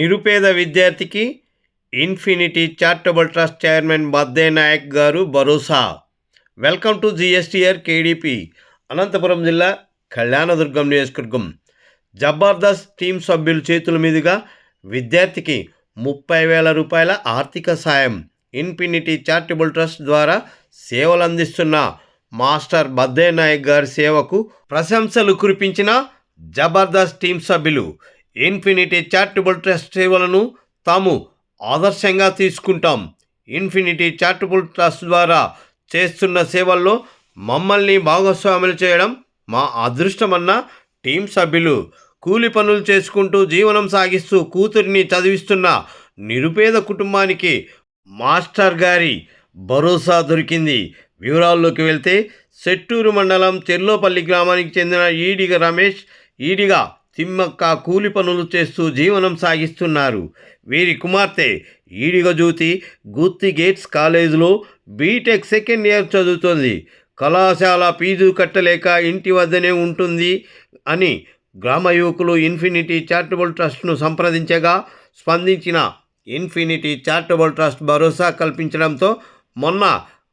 నిరుపేద విద్యార్థికి infinity charitable trust chairman Badde Nayak గారు భరోసా. Welcome to GSTR KDP Anantapuram జిల్లా కళ్యాణదుర్గం నియోజకవర్గం. జబర్దస్త్ టీం సభ్యుల చేతుల మీదుగా విద్యార్థికి ముప్పై వేల రూపాయల ఆర్థిక సాయం. ఇన్ఫినిటీ చారిటబుల్ ట్రస్ట్ ద్వారా సేవలు అందిస్తున్న మాస్టర్ బద్దే నాయక్ గారి సేవకు ప్రశంసలు కురిపించిన జబర్దస్త్ టీం సభ్యులు ఇన్ఫినిటీ చారిటబుల్ ట్రస్ట్ సేవలను తాము ఆదర్శంగా తీసుకుంటాం. ఇన్ఫినిటీ చారిటబుల్ ట్రస్ట్ ద్వారా చేస్తున్న సేవల్లో మమ్మల్ని భాగస్వాములు చేయడం మా అదృష్టమన్న టీం సభ్యులు కూలి పనులు చేసుకుంటూ జీవనం సాగిస్తూ కూతురిని చదివిస్తున్న నిరుపేద కుటుంబానికి మాస్టర్ గారి భరోసా దొరికింది. వివరాల్లోకి వెళ్తే సెట్టూరు మండలం చెర్లోపల్లి గ్రామానికి చెందిన ఈడిగ రమేష్ ఈడిగ తిమ్మక్క కూలి పనులు చేస్తూ జీవనం సాగిస్తున్నారు. వీరి కుమార్తె ఈడిగ జ్యోతి గుత్తి గేట్స్ కాలేజీలో బీటెక్ సెకండ్ ఇయర్ చదువుతోంది. కళాశాల ఫీజు కట్టలేక ఇంటి వద్దనే ఉంటుంది అని గ్రామ యువకులు ఇన్ఫినిటీ చారిటబుల్ ట్రస్ట్ను సంప్రదించగా స్పందించిన ఇన్ఫినిటీ చారిటబుల్ ట్రస్ట్ భరోసా కల్పించడంతో మొన్న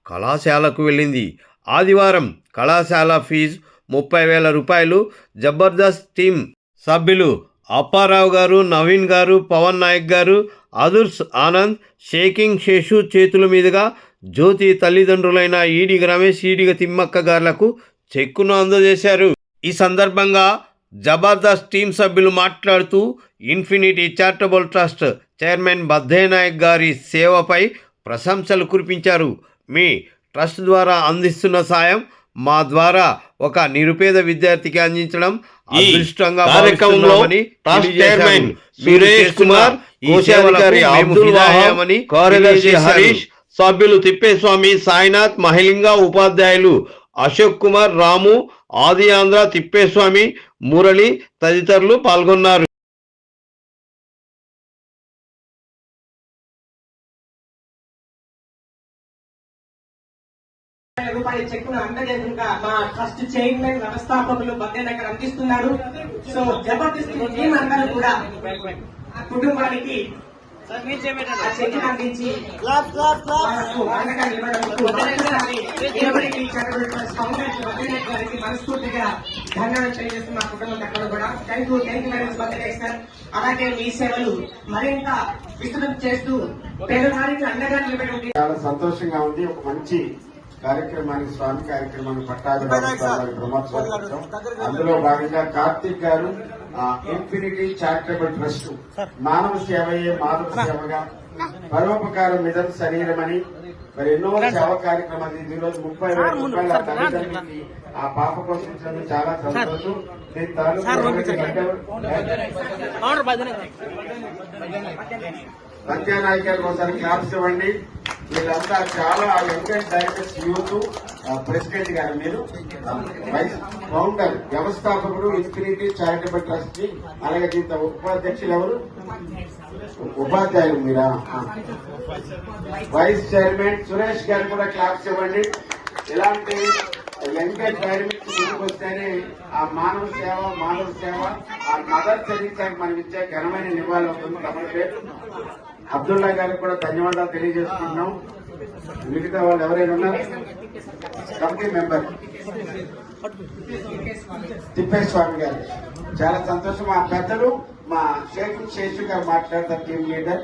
కళాశాలకు వెళ్ళింది. ఆదివారం కళాశాల ఫీజు ముప్పై వేల రూపాయలు జబర్దస్త్ టీం సభ్యులు అప్పారావు గారు నవీన్ గారు పవన్ నాయక్ గారు అదుర్స్ ఆనంద్ షేకింగ్ శేషు చేతుల మీదుగా జ్యోతి తల్లిదండ్రులైన ఈడిగ రమేష్ ఈడిగ తిమ్మక్క గారులకు చెక్కును అందజేశారు. ఈ సందర్భంగా జబర్దస్త్ టీం సభ్యులు మాట్లాడుతూ infinity charitable trust chairman Baddenayak గారి సేవపై ప్రశంసలు కురిపించారు. మీ ట్రస్ట్ ద్వారా అందిస్తున్న సాయం మా ద్వారా ఒక నిరుపేద విద్యార్థికి అందించడం ఈ కార్యక్రమంలో ట్రస్ట్. చైర్మన్ సురేష్ కుమార్ కోశాధికారి అబ్దుల్ వహాబ్ విధాయమని కార్యదర్శి. హరీష్ సభ్యులు తిప్పేస్వామి సాయినాథ్ మహిళింగ ఉపాధ్యాయులు అశోక్ కుమార్ రాము ఆది ఆంధ్ర తిప్పేస్వామి మురళి తదితరులు పాల్గొన్నారు రూపాయల చెక్కును అందజేయకుండా మా ట్రస్ట్ చైర్మన్ వ్యవస్థాపకులు బద్దె దగ్గర అందిస్తున్నారు. సో జబర్దస్త్ టీం అందరూ కూడా కుటుంబానికి చెక్కును అందించి మనస్ఫూర్తిగా ధన్యవాదాలు తెలియజేస్తూ మా కుటుంబం తరఫున కూడా. Thank you thank you very much Badde sir. అలాగే మీ సేవలు మరింత విస్తృతం చేస్తూ పేదవారికి అండగా నిలబడి చాలా సంతోషంగా ఉంది. ఒక మంచి కార్యక్రమానికి స్వామి కార్యక్రమాన్ని పట్టాభి బ్రహ్మోత్సవం అందులో భాగంగా కార్తీక్ గారు ఆ, ఇన్ఫినిటీ చారిటబుల్ ట్రస్ట్ మానవ సేవయే మాధవ సేవగా పరోపకారం మిదం శరీరమని మరి ఎన్నో సేవ కార్యక్రమాలు ఈ రోజు ముప్పై వేల రూపాయల ఆ తల్లిదండ్రులకి ఆ పాప కోసం ఇచ్చినందుకు చాలా సంతోషం. దీని గారికి ఒకసారి క్లాప్స్ ఇవ్వండి. వీళ్ళంతా చాలా యంగ్ డైరెక్టర్స్ యూత్ ప్రెసిడెంట్ గారు మీరు. వైస్ ఫౌండర్ వ్యవస్థాపకుడు ఇన్ఫినిటీ చారిటబుల్ ట్రస్ట్ని అలాగే దీంతో ఉపాధ్యక్షులు ఎవరు? ఉపాధ్యాయులు మీరా? వైస్ చైర్మన్ సురేష్ గారు కూడా క్లాప్స్ ఇవ్వండి. ఇలాంటి యంగ్ అండ్ డైనమిక్స్ ముందుకు వస్తేనే ఆ మానవ సేవ మానవ సేవ ఆ మదర్ చరిత్రకి మనం ఇచ్చే ఘనమైన నివాళి అవుతుంది తమ పేరు. అబ్దుల్లా గారికి కూడా ధన్యవాదాలు తెలియజేస్తున్నాం మిగతా వాళ్ళు ఎవరైనా ఉన్నారు? Committee member. తిప్పేస్వామి గారు. చాలా సంతోషం. మా పెద్దలు మా షేఖు శేషు గారు మాట్లాడతారు టీం లీడర్.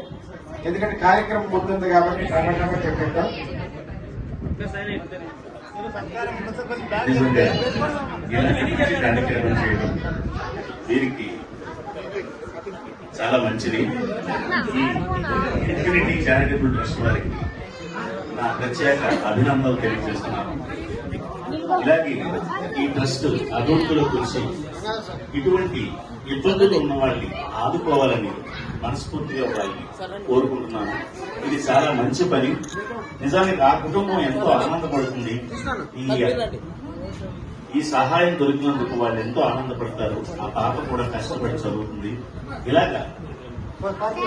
ఎందుకంటే కార్యక్రమం ముందుంది కాబట్టి ప్రకటనగా చెప్పేద్దాం. కార్యక్రమం చేయడం చాలా మంచిది. ఇన్ఫినిటీ చారిటబుల్ ట్రస్ట్ వారికి నా ప్రత్యేక అభినందనలు తెలియజేస్తున్నాను. ఇలాగే ఈ ట్రస్ట్ అభివృద్ధిలో కృషి ఇటువంటి ఇబ్బందులు ఉన్న వాళ్ళని ఆదుకోవాలని మనస్ఫూర్తిగా వాళ్ళని కోరుకుంటున్నాను. ఇది చాలా మంచి పని. నిజానికి ఆ కుటుంబం ఎంతో ఆనందపడుతుంది. ఈ ఈ సహాయం దొరికినందుకు వాళ్ళు ఎంతో ఆనందపడతారు. ఆ పాప కూడా కష్టపడి చదువుతుంది. ఇలాగా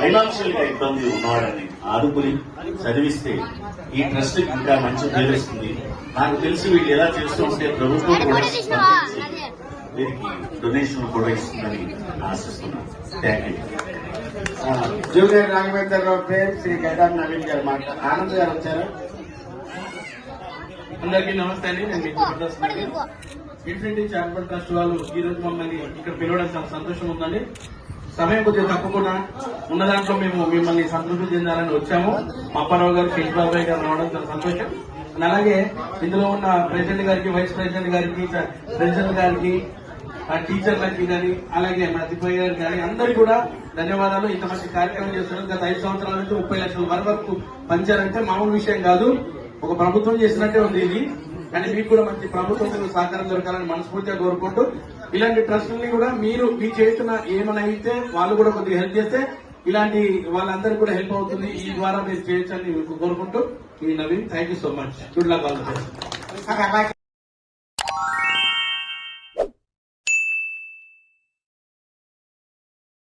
ఫైనాన్షియల్గా ఇబ్బంది ఉన్నవాడని ఆదుకుని చదివిస్తే ఈ ట్రస్ట్ ఇంకా మంచి పేరు వస్తుంది నాకు తెలిసి వీళ్ళు ఎలా చేస్తూ ఉంటే ప్రభుత్వం కూడా వీరికి డొనేషన్ కూడా ఇస్తుందని ఆశిస్తున్నాను. Thank you. ఆ, జూనియర్ రాఘవేంద్రరావు ప్రేమ్ శ్రీ గడ్డం నవీన్ గారు మాట. ఆనంద్ గారు వచ్చారు? అందరికీ నమస్తే అండి. నేను మీ Jabardasth Naveen. Infinity charitable trust వాళ్ళు ఈ రోజు మమ్మల్ని ఇక్కడ పిలవడం చాలా సంతోషం ఉందండి. సమయం కొద్దిగా తప్పకుండా ఉన్న దాంట్లో మేము మిమ్మల్ని సంతృప్తి చెందాలని వచ్చాము. మా అప్పారావు గారు శేష్ బాబాయ్ గారు రావడం చాలా సంతోషం. అలాగే ఇందులో ఉన్న ప్రెసిడెంట్ గారికి వైస్ ప్రెసిడెంట్ గారికి ప్రెసిడెంట్ గారికి ఆ టీచర్లకి కానీ అలాగే మన తిప్పయ్య గారికి కానీ అందరికీ కూడా ధన్యవాదాలు. ఇంత మంచి కార్యక్రమం చేస్తున్నారు గత ఐదు సంవత్సరాల నుంచి ముప్పై లక్షల వరకు పంచారంటే మామూలు విషయం కాదు. ఒక ప్రభుత్వం చేసినట్టే ఉంది ఇది. కానీ మీకు కూడా మంచి ప్రభుత్వం సహకారం దొరకాలని మనస్ఫూర్తిగా కోరుకుంటూ ఇలాంటి ట్రస్టుల్ని కూడా మీరు మీ చేస్తున్న ఏమైనా అయితే వాళ్ళు కూడా కొద్దిగా హెల్ప్ చేస్తే ఇలాంటి వాళ్ళందరికీ కూడా హెల్ప్ అవుతుంది. ఈ ద్వారా మీరు చేయొచ్చని కోరుకుంటూ మీ Naveen thank you so much good luck all